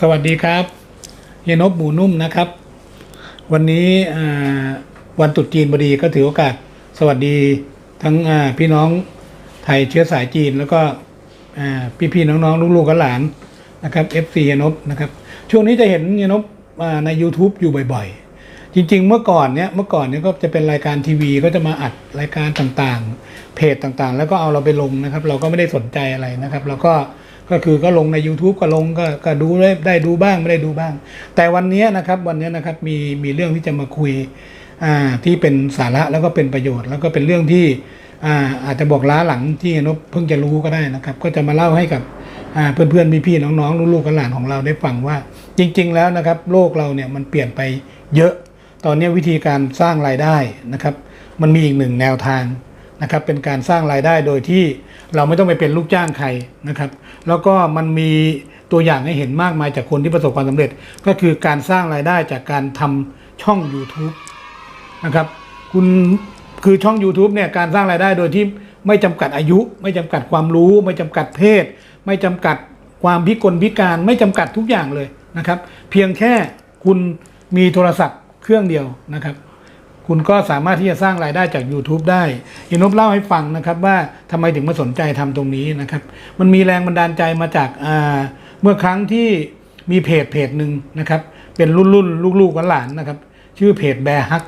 สวัสดีครับเยนบหมูนุ่มนะครับ วันนี้วันตรุษจีนพอดีก็ถือโอกาสสวัสดีทั้งพี่น้องไทยเชื้อสายจีนแล้วก็อ่พี่ๆน้องๆลูกๆกับหลานนะครับ FC เฮียนบนะครับ ช่วงนี้จะเห็นเยนบใน YouTube อยู่บ่อยๆ จริง ๆ เมื่อก่อนเนี้ยเมื่อก่อนเนี้ยก็จะเป็นรายการทีวีก็จะมาอัดรายการต่างๆ เพจต่างๆ แล้วก็เอาเราไปลงนะครับ เราก็ไม่ได้สนใจอะไรนะครับ เราก็ ก็คือก็ลงใน YouTube ก็ลงก็ก็ดูได้ได้ดูบ้างไม่ได้ดูบ้าง แต่วันนี้นะครับวันนี้นะครับมีมีเรื่องที่จะมาคุยอ่าที่เป็นสาระแล้วก็เป็นประโยชน์ แล้วก็เป็นเรื่องที่อ่าอาจจะบอกล้าหลังที่นบเพิ่งจะรู้ก็ได้นะครับ ก็จะมาเล่าให้กับอ่าเพื่อนๆพี่ๆน้องๆลูกๆหลานของเราได้ฟังว่า จริง ๆ แล้วนะครับ โลกเราเนี่ยมันเปลี่ยนไปเยอะ ตอนนี้วิธีการสร้างรายได้นะครับ มันมีอีกหนึ่งแนวทาง นะครับเป็นการสร้างรายได้โดยที่เราไม่ต้องไปเป็นลูกจ้างใครนะครับ แล้วก็มันมีตัวอย่างให้เห็นมากมายจากคนที่ประสบความสำเร็จ ก็คือการสร้างรายได้จากการทำช่อง YouTube นะครับคุณคือช่อง YouTube เนี่ยการสร้างรายได้โดยที่ไม่จำกัดอายุ ไม่จำกัดความรู้ ไม่จำกัดเพศ ไม่จำกัดความพิกลพิการไม่จำกัดทุกอย่างเลยนะครับ เพียงแค่คุณมีโทรศัพท์เครื่องเดียวนะครับ คุณก็สามารถที่จะสร้างรายได้จาก YouTube ได้ยินบเล่าให้ฟังนะครับว่าทำไมถึงมาสนใจทำตรงนี้นะครับ มันมีแรงบันดาลใจมาจากเมื่อครั้งที่มีเพจเพจหนึ่งนะครับ เป็นรุ่นรุ่นลูกๆหลานๆนะครับ ชื่อเพจแบร์ฮัก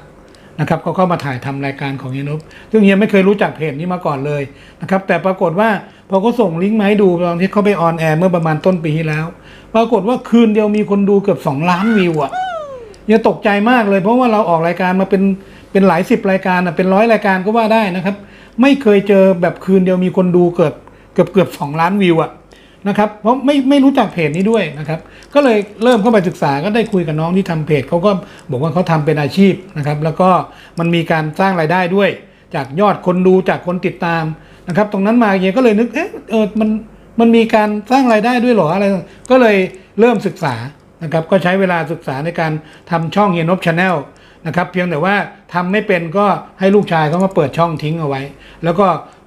นะครับเขาเข้ามาถ่ายทำรายการของเฮียนบซึ่งเฮียไม่เคยรู้จักเพจนี้มาก่อนเลยนะครับ แต่ปรากฏว่าพอเขาส่งลิงก์มาให้ดูตอนที่เขาไปออนแอร์เมื่อประมาณต้นปีที่แล้ว ปรากฏว่าคืนเดียวมีคนดูเกือบ 2 ล้านวิวอะ เนี่ยตกใจมากเลย เพราะว่าเราออกรายการมาเป็นเป็นหลายสิบรายการอะเป็นร้อยรายการก็ว่าได้นะครับ ไม่เคยเจอแบบคืนเดียวมีคนดูเกือบเกือบเกือบสองล้านวิวอะนะครับเพราะไม่ไม่รู้จักเพจนี้ด้วยนะครับ ก็เลยเริ่มเข้าไปศึกษาก็ได้คุยกับน้องที่ทำเพจเขาก็บอกว่าเขาทำเป็นอาชีพนะครับ แล้วก็มันมีการสร้างรายได้ด้วย จากยอดคนดูจากคนติดตามนะครับ ตรงนั้นมาเยก็เลยนึกเอ๊ะเออมันมันมีการสร้างรายได้ด้วยหรออะไรก็เลยเริ่มศึกษา นะครับก็ใช้เวลาศึกษาในการทำช่องเฮียนบชาแนลนะครับเพียงแต่ว่าทำไม่เป็นก็ให้ลูกชายเขามาเปิดช่องทิ้งเอาไว้ แล้วก็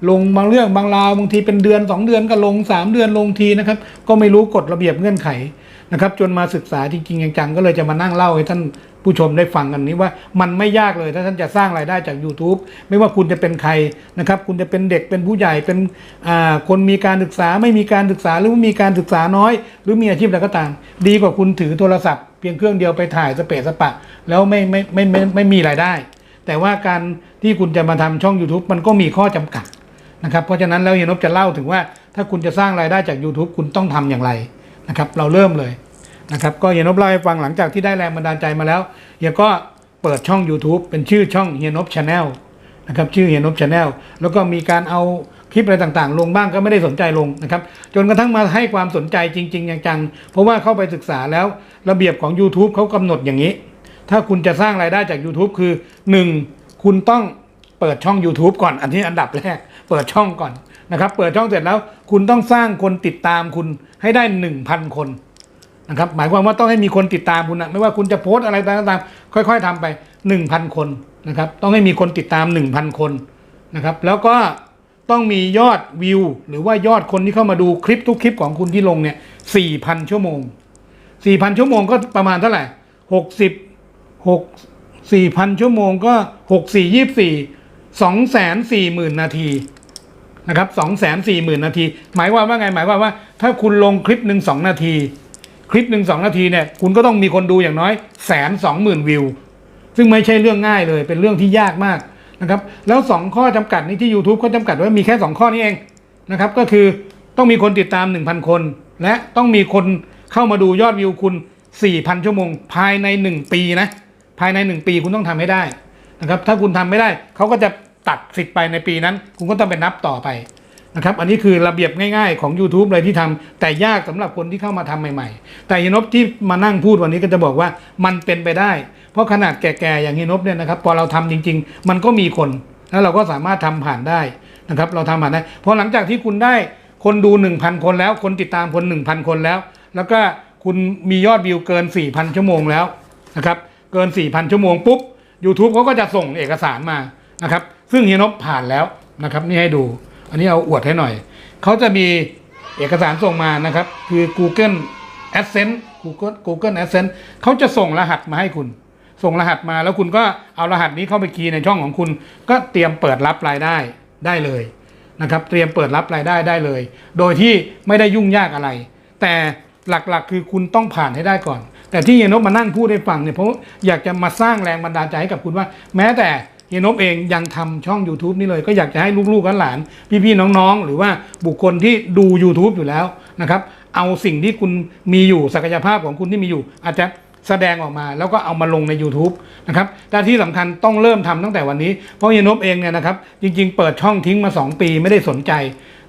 ลงบางเรื่องบางราวบางทีเป็นเดือน 2 เดือนก็ลง 3 เดือนลงทีนะครับก็ไม่รู้กฎระเบียบเงื่อนไขนะครับจนมาศึกษาจริงๆจังๆก็เลยจะมานั่งเล่าให้ท่าน ผู้ชมได้ฟังกันนี้ว่ามันไม่ยากเลยถ้าท่านจะสร้างรายได้จาก YouTube ไม่ว่าคุณจะเป็นใครนะครับ คุณจะเป็นเด็กเป็นผู้ใหญ่เป็นคนมีการศึกษาไม่มีการศึกษาหรือมีการศึกษาน้อย หรือมีอาชีพอะไรก็ตาม ดีกว่าคุณถือโทรศัพท์เพียงเครื่องเดียวไปถ่ายสเปซสปะ แล้วไม่ไม่ไม่ไม่ไม่ไม่มีรายได้ แต่ว่าการที่คุณจะมาทำช่อง YouTube มันก็มีข้อจำกัดนะครับเพราะฉะนั้นแล้วเฮียนบจะเล่าถึงว่าถ้าคุณจะสร้างรายได้จาก YouTube คุณต้องทำอย่างไรนะครับ เราเริ่มเลย นะครับก็เฮียนบเล่าให้ฟังหลังจากที่ได้แรงบันดาลใจมาแล้วเฮียก็เปิดช่อง YouTube เป็นชื่อช่องเฮียนบชาแนลนะครับชื่อเฮียนบชาแนลแล้วก็มีการเอาคลิปอะไรต่างๆ ลงบ้างก็ไม่ได้สนใจลงนะครับจนกระทั่งมาให้ความสนใจจริง ๆ จังๆ เพราะว่าเข้าไปศึกษาแล้วระเบียบของ YouTube เขากำหนดอย่างนี้ ถ้าคุณจะสร้างรายได้จาก YouTube คือ 1. คุณต้องเปิดช่อง YouTube ก่อนอันนี้อันดับแรก เปิดช่องก่อนนะครับเปิดช่องเสร็จแล้ว คุณต้องสร้างคนติดตามคุณให้ได้ 1,000 คน นะครับหมายความว่าต้องให้มีคนติดตามคุณนะไม่ว่าคุณจะโพสต์อะไรต่างๆค่อย ๆทำไป 1,000 คนนะครับต้องให้มีคนติดตาม 1,000 คนนะครับแล้วก็ต้องมียอดวิว หรือว่ายอดคนที่เข้ามาดูคลิปทุกคลิปของคุณที่ลงเนี่ย4,000 ชั่วโมงสี่พันชั่วโมงก็ประมาณเท่าไหร่หกสิบหกสี่พันชั่วโมงก็หกสี่ยี่สี่สองแสนสี่หมื่นนาทีนะครับสองแสนสี่หมื่นนาที หมายความว่าไงหมายความว่า ถ้าคุณลงคลิปหนึ่งสองนาที คลิปหนึ่งสองนาทีเนี่ยคุณก็ต้องมีคนดูอย่างน้อยแสนสองหมื่นวิว ซึ่งไม่ใช่เรื่องง่ายเลย เป็นเรื่องที่ยากมากนะครับแล้วสองข้อจำกัดนี้ที่ YouTube เขาจำกัดไว้มีแค่สองข้อนี้เองนะครับก็คือต้องมีคนติดตาม 1,000 คน และต้องมีคนเข้ามาดูยอดวิวคุณ 4,000 ชั่วโมง ภายใน 1 ปีนะภายใน 1 ปีคุณต้องทำให้ได้นะครับถ้าคุณทำไม่ได้ เขาก็จะตัดสิทธิ์ไปในปีนั้น คุณก็ต้องไปนับต่อไป นะครับ อันนี้คือระเบียบง่าย ๆ ของ YouTube เลยที่ทำแต่ยากสำหรับคนที่เข้ามาทำใหม่ ๆ แต่ยนบที่มานั่งพูดวันนี้ก็จะบอกว่ามันเป็นไปได้ เพราะขนาดแก่ๆอย่างฮินบเนี่ยนะครับพอเราทำจริง ๆ มันก็มีคน แล้วเราก็สามารถทำผ่านได้นะครับ เราทำผ่านได้พอหลังจากที่คุณได้คนดู 1,000 คนแล้ว คนติดตามคน 1,000 คนแล้ว แล้วก็คุณมียอดวิวเกิน 4,000 ชั่วโมงแล้วนะครับ เกิน 4,000 ชั่วโมงปุ๊บ YouTube เขาก็จะส่งเอกสารมานะครับ ซึ่งเฮียนบผ่านแล้วนะครับ นี่ให้ดู อันนี้เอาอวดให้หน่อย เขาจะมีเอกสารส่งมานะครับ คือ Google AdSense Google Google Adsense เขาจะส่งรหัสมาให้คุณ ส่งรหัสมาแล้วคุณก็เอารหัสนี้เข้าไปคีย์ในช่องของคุณ ก็เตรียมเปิดรับรายได้ได้เลยนะครับ เตรียมเปิดรับรายได้ได้เลย โดยที่ไม่ได้ยุ่งยากอะไร แต่หลักๆ คือคุณต้องผ่านให้ได้ก่อน แต่ที่เยนบมานั่งพูดให้ฟังเนี่ยเพราะอยากจะมาสร้างแรงบันดาลใจให้กับคุณว่า แม้แต่ เฮียนบเองยังทำช่อง YouTube นี่เลย ก็อยากจะให้ลูกๆหลานๆพี่ๆน้องๆ หรือว่าบุคคลที่ดู YouTube อยู่แล้วนะครับเอาสิ่งที่คุณมีอยู่ศักยภาพของคุณที่มีอยู่ อาจจะแสดงออกมาแล้วก็เอามาลงใน YouTube นะครับแต่ที่สำคัญต้องเริ่มทำตั้งแต่วันนี้ เพราะเฮียนบเองเนี่ยนะครับจริง ๆ เปิดช่องทิ้งมา 2 ปีไม่ได้สนใจ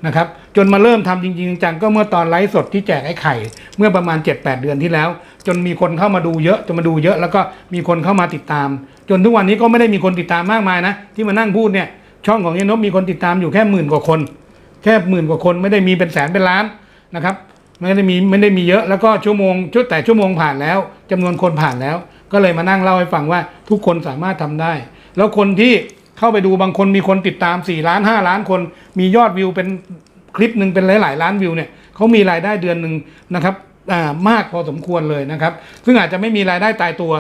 นะครับจนมาเริ่มทำจริงๆจังก็เมื่อตอนไลฟ์สดที่แจกไอ้ไข่ เมื่อประมาณ 7-8 เดือนที่แล้ว จนมีคนเข้ามาดูเยอะจนมาดูเยอะ แล้วก็มีคนเข้ามาติดตาม จนทุกวันนี้ก็ไม่ได้มีคนติดตามมากมายนะ ที่มานั่งพูดเนี่ย ช่องของเฮียนบมีคนติดตามอยู่แค่หมื่นกว่าคน แค่หมื่นกว่าคนไม่ได้มีเป็นแสนเป็นล้านนะครับไม่ได้มีไม่ได้มีเยอะแล้วก็ชั่วโมงชุดแต่ชั่วโมงผ่านแล้วจำนวนคนผ่านแล้ว ก็เลยมานั่งเล่าให้ฟังว่าทุกคนสามารถทำได้ แล้วคนที่เข้าไปดูบางคนมีคนติดตาม 4 ล้าน 5 ล้านคน มียอดวิวเป็นคลิปหนึ่งเป็นหลายๆล้านวิวเนี่ยเขามีรายได้เดือนหนึ่งนะครับอ่ามากพอสมควรเลยนะครับ ซึ่งอาจจะไม่มีรายได้ตายตัว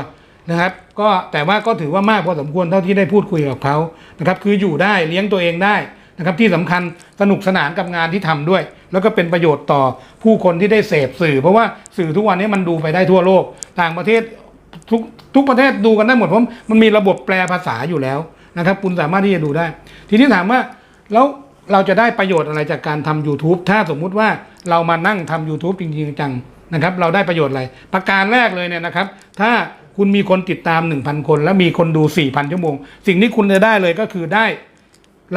นะครับก็แต่ว่าก็ถือว่ามากพอสมควรเท่าที่ได้พูดคุยกับเขานะครับคืออยู่ได้เลี้ยงตัวเองได้นะครับที่สำคัญสนุกสนานกับงานที่ทำด้วย แล้วก็เป็นประโยชน์ต่อผู้คนที่ได้เสพสื่อ เพราะว่าสื่อทุกวันนี้มันดูไปได้ทั่วโลก ต่างประเทศทุกทุกประเทศดูกันได้หมดเพราะมันมีระบบแปลภาษาอยู่แล้วนะครับคุณสามารถที่จะดูได้ ทีนี้ถามว่าแล้วเราจะได้ประโยชน์อะไรจากการทำ YouTube ถ้าสมมุติว่าเรามานั่งทำ YouTube จริงๆจังนะครับ เราได้ประโยชน์อะไร ประการแรกเลยเนี่ยนะครับ ถ้า คุณมีคนติดตาม 1,000 คน แล้วมีคนดู 4,000 ชั่วโมง สิ่งที่คุณจะได้เลยก็คือได้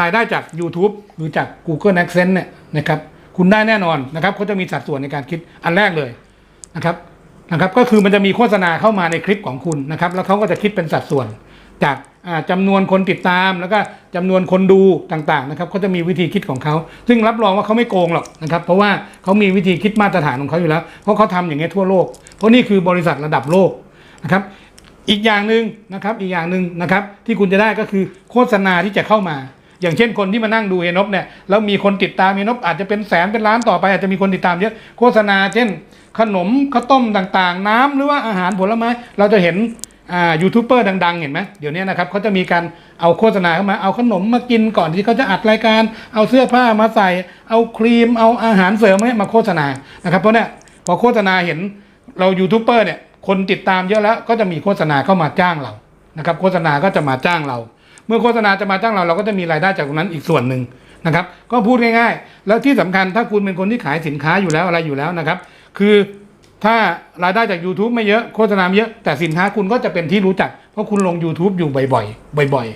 รายได้จาก YouTube หรือจาก Google Adsense เนี่ยนะครับคุณได้แน่นอนนะครับเขาจะมีสัดส่วนในการคิดอันแรกเลยนะครับนะครับก็คือมันจะมีโฆษณาเข้ามาในคลิปของคุณนะครับ แล้วเขาก็จะคิดเป็นสัดส่วน จากจำานวนคนติดตามแล้วก็จำนวนคนดูต่างๆนะครับเขาจะมีวิธีคิดของเขา ซึ่งรับรองว่าเขาไม่โกงหรอกนะครับ เพราะว่าเขามีวิธีคิดมาตรฐานของเขาอยู่แล้ว เพราะเขาทำอย่างนี้ทั่วโลก เพราะนี่คือบริษัทระดับโลก นะครับ อีกอย่างหนึ่งนะครับอีกอย่างหนึ่งนะครับที่คุณจะได้ก็คือโฆษณาที่จะเข้ามา อย่างเช่นคนที่มานั่งดูเฮนบเนี่ยแล้วมีคนติดตามเฮนบอาจจะเป็นแสนเป็นล้านต่อไปอาจจะมีคนติดตามเยอะโฆษณา เช่น ขนมข้าวต้มต่างๆ น้ำหรือว่าอาหารผลไม้เราจะเห็นอ่ายูทูบเบอร์ดัง ๆ เห็นไหมเดี๋ยวนี้นะครับเขาจะมีการเอาโฆษณาเข้ามาเอาขนมมากินก่อนที่เขาจะอัดรายการ เอาเสื้อผ้ามาใส่ เอาครีมเอาอาหารเสริมมาโฆษณานะครับเพราะเนี่ยพอโฆษณาเห็นเรายูทูบเบอร์เนี่ย คนติดตามเยอะแล้วก็จะมีโฆษณาเข้ามาจ้างเรานะครับโฆษณาก็จะมาจ้างเรา เมื่อโฆษณาจะมาจ้างเราเราก็จะมีรายได้จากตรงนั้นอีกส่วนหนึ่งนะครับก็พูดง่ายๆ แล้วที่สำคัญถ้าคุณเป็นคนที่ขายสินค้าอยู่แล้วอะไรอยู่แล้วนะครับ คือถ้ารายได้จาก YouTube ไม่เยอะโฆษณาเยอะแต่สินค้าคุณก็จะเป็นที่รู้จัก เพราะคุณลง YouTube อยู่บ่อยๆ บ่อย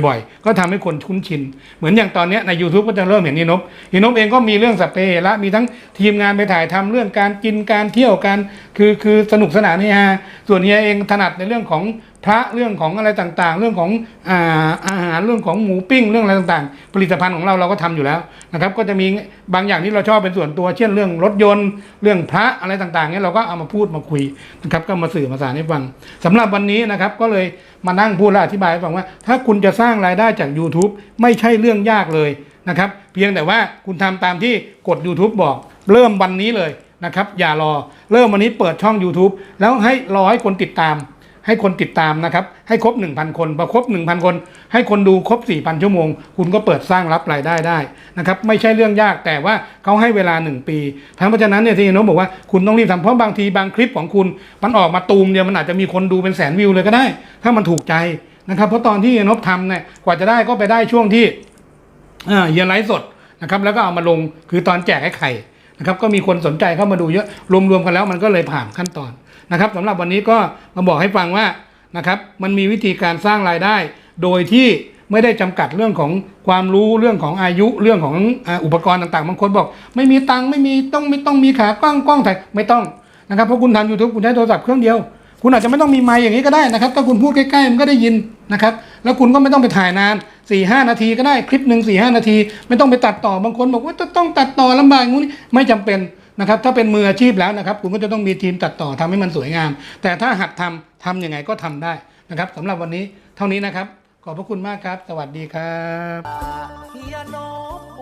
ๆ บ่อยๆ ก็ทำให้คนคุ้นชิน เหมือนอย่างตอนนี้ใน YouTube ก็จะเริ่มเห็นนีนบนินบเองก็มีเรื่องสเปรละมีทั้งทีมงานไปถ่ายทำเรื่องการกินการเที่ยวการคือคือสนุกสนานนี่ฮะส่วนเฮียเองถนัดในเรื่องของ พระเรื่องของอะไรต่างๆ เรื่องของอ่าอาหารเรื่องของหมูปิ้งเรื่องอะไรต่างๆ ผลิตภัณฑ์ของเราเราก็ทำอยู่แล้วนะครับก็จะมีบางอย่างที่เราชอบเป็นส่วนตัว เช่นเรื่องรถยนต์ เรื่องพระอะไรต่างๆเนี่ยเราก็เอามาพูดมาคุยนะครับก็มาสื่อมาสารให้ฟังสำหรับวันนี้นะครับก็เลยมานั่งพูดและอธิบายให้ฟังว่า ถ้าคุณจะสร้างรายได้จาก YouTube ไม่ใช่เรื่องยากเลยนะครับเพียงแต่ว่าคุณทำตามที่กด YouTube บอกเริ่มวันนี้เลยนะครับอย่ารอเริ่มวันนี้เปิดช่อง YouTube แล้วให้รอให้คนติดตาม ให้คนติดตามนะครับ ให้ครบ 1,000 คนพอครบ 1,000 คน ให้คนดูครบ 4,000 ชั่วโมง คุณก็เปิดสร้างรับรายได้ได้นะครับไม่ใช่เรื่องยากแต่ว่าเขาให้เวลา 1 ปีทั้งเพราะฉะนั้นเนี่ยที่โน้บอกว่าคุณต้องรีบทำเพราะบางทีบางคลิปของคุณมันออกมาตูมเดียวมันอาจจะมีคนดูเป็นแสนวิวเลยก็ได้ ถ้ามันถูกใจนะครับเพราะตอนที่โนบทำเนี่ยกว่าจะได้ก็ไปได้ช่วงที่อ่าเฮียไลฟ์สดนะครับแล้วก็เอามาลงคือตอนแจกไอ้ไข่นะครับก็มีคนสนใจเข้ามาดูเยอะรวมๆกันแล้วมันก็เลยผ่านขั้นตอน นะครับสำหรับวันนี้ก็มาบอกให้ฟังว่านะครับมันมีวิธีการสร้างรายได้ โดยที่ไม่ได้จำกัดเรื่องของความรู้เรื่องของอายุเรื่องของอุปกรณ์ต่างๆบางคนบอก ไม่มีตังค์ไม่มีต้องไม่ต้องมีขากล้องกล้องถ่ายไม่ต้องนะครับเพราะคุณทำยูทูบคุณใช้โทรศัพท์เครื่องเดียว คุณอาจจะไม่ต้องมีไมค์อย่างนี้ก็ได้นะครับถ้าคุณพูดใกล้ๆมันก็ได้ยินนะครับแล้วคุณก็ไม่ต้องไปถ่ายนาน4ี่ห้านาทีก็ได้คลิปหนึ่งสี่ห้านาที ไม่ต้องไปตัดต่อบางคนบอกว่าจะต้องตัดต่อลำบากงู้นไม่จำเป็น นะครับถ้าเป็นมืออาชีพแล้วนะครับ คุณก็จะต้องมีทีมตัดต่อทำให้มันสวยงาม แต่ถ้าหัดทำทำยังไงก็ทำได้นะครับสำหรับวันนี้เท่านี้นะครับ ขอบพระคุณมากครับ สวัสดีครับ